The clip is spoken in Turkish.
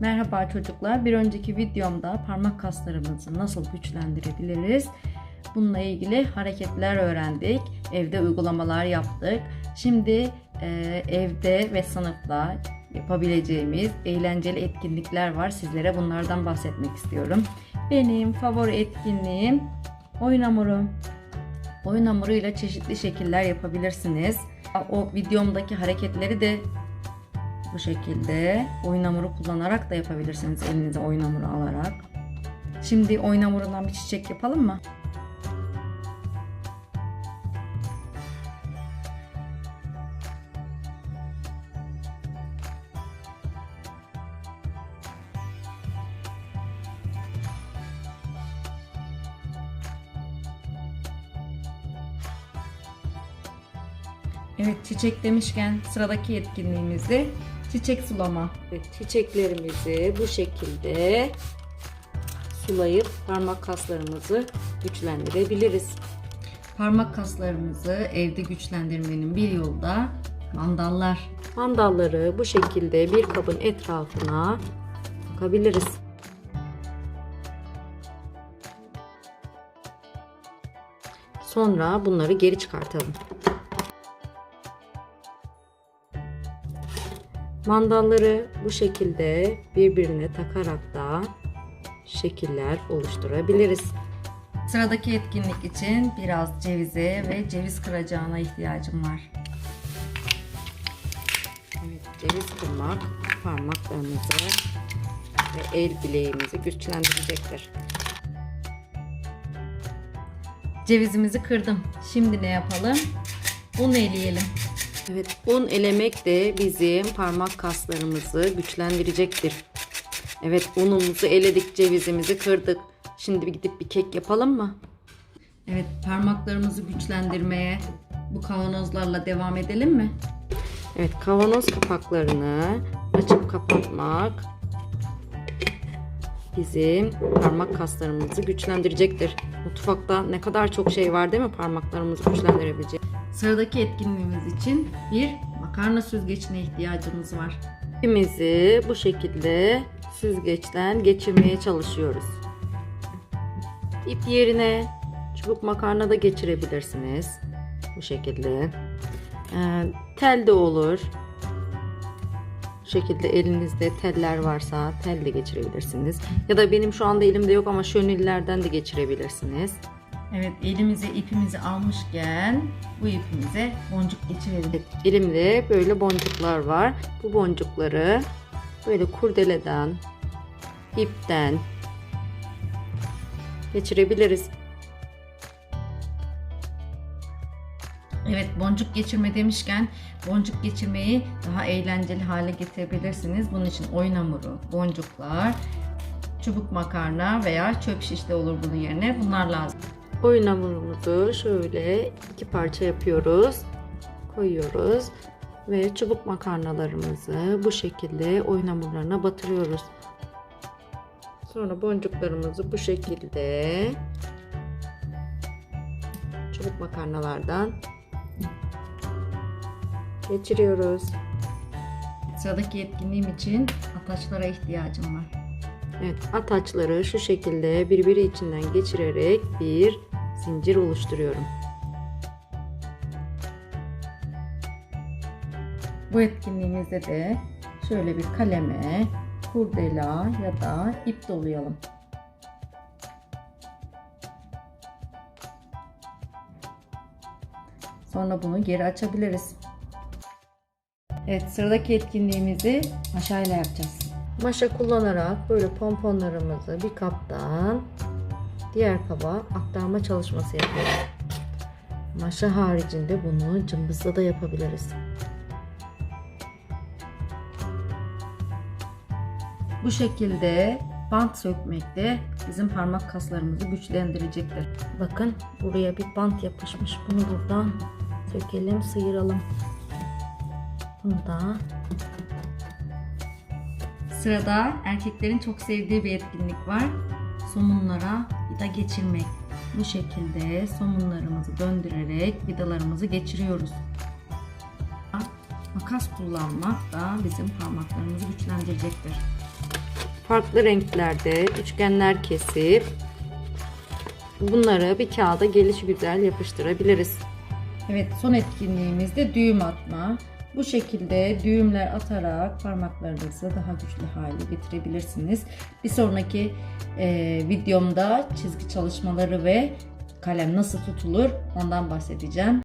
Merhaba çocuklar. Bir önceki videomda parmak kaslarımızı nasıl güçlendirebiliriz? Bununla ilgili hareketler öğrendik. Evde uygulamalar yaptık. Şimdi e, evde ve sınıfta yapabileceğimiz eğlenceli etkinlikler var. Sizlere bunlardan bahsetmek istiyorum. Benim favori etkinliğim oyun hamuru. Oyun hamuruyla çeşitli şekiller yapabilirsiniz. O videomdaki hareketleri de bu şekilde oyun hamuru kullanarak da yapabilirsiniz elinize oyun hamuru alarak. Şimdi oyun hamurundan bir çiçek yapalım mı? Evet çiçek demişken sıradaki etkinliğimizde çiçek sulama. Evet, çiçeklerimizi bu şekilde sulayıp parmak kaslarımızı güçlendirebiliriz. Parmak kaslarımızı evde güçlendirmenin bir yolu da mandallar. Mandalları bu şekilde bir kabın etrafına takabiliriz. Sonra bunları geri çıkartalım. Mandalları bu şekilde birbirine takarak da şekiller oluşturabiliriz. Sıradaki etkinlik için biraz cevize ve ceviz kıracağına ihtiyacım var. Evet, ceviz kırmak parmaklarımızı ve el bileğimizi güçlendirecektir. Cevizimizi kırdım. Şimdi ne yapalım? Un eleyelim. Evet, un elemek de bizim parmak kaslarımızı güçlendirecektir. Evet, unumuzu eledik, cevizimizi kırdık. Şimdi bir gidip bir kek yapalım mı? Evet, parmaklarımızı güçlendirmeye bu kavanozlarla devam edelim mi? Evet, kavanoz kapaklarını açıp kapatmak bizim parmak kaslarımızı güçlendirecektir. Mutfakta ne kadar çok şey var değil mi parmaklarımızı güçlendirebilecek? Sıradaki etkinliğimiz için bir makarna süzgeçine ihtiyacımız var. İpimizi bu şekilde süzgeçten geçirmeye çalışıyoruz. İp yerine çubuk makarna da geçirebilirsiniz. Bu şekilde. Ee, tel de olur. Bu şekilde elinizde teller varsa tel de geçirebilirsiniz. Ya da benim şu anda elimde yok ama şönillerden de geçirebilirsiniz. Evet elimize ipimizi almışken bu ipimize boncuk geçirelim. Evet, elimde böyle boncuklar var. Bu boncukları böyle kurdeleden, ipten geçirebiliriz. Evet boncuk geçirme demişken boncuk geçirmeyi daha eğlenceli hale getirebilirsiniz. Bunun için oyun hamuru, boncuklar, çubuk makarna veya çöp şiş de olur bunun yerine. Bunlar lazım. Oyun hamurumuzu şöyle iki parça yapıyoruz. Koyuyoruz ve çubuk makarnalarımızı bu şekilde oyun hamurlarına batırıyoruz. Sonra boncuklarımızı bu şekilde çubuk makarnalardan geçiriyoruz. Sıradaki etkinliğim için ataçlara ihtiyacım var. Evet, ataçları şu şekilde birbiri içinden geçirerek bir zincir oluşturuyorum. Bu etkinliğimizde de şöyle bir kaleme, kurdela ya da ip dolayalım. Sonra bunu geri açabiliriz. Evet sıradaki etkinliğimizi maşayla yapacağız. Maşa kullanarak böyle pomponlarımızı bir kaptan diğer kaba aktarma çalışması yapıyoruz. Maşa haricinde bunu cımbızla da yapabiliriz. Bu şekilde bant sökmek de bizim parmak kaslarımızı güçlendirecektir. Bakın buraya bir bant yapışmış. Bunu buradan sökelim, sıyıralım. Bunu da Sırada erkeklerin çok sevdiği bir etkinlik var. Somunlara vida geçirmek. Bu şekilde somunlarımızı döndürerek vidalarımızı geçiriyoruz. Makas kullanmak da bizim parmaklarımızı güçlendirecektir. farklı renklerde üçgenler kesip bunları bir kağıda gelişi güzel yapıştırabiliriz. Evet son etkinliğimiz de düğüm atma. Bu şekilde düğümler atarak parmaklarınızı daha güçlü hale getirebilirsiniz. Bir sonraki e, videomda çizgi çalışmaları ve kalem nasıl tutulur ondan bahsedeceğim.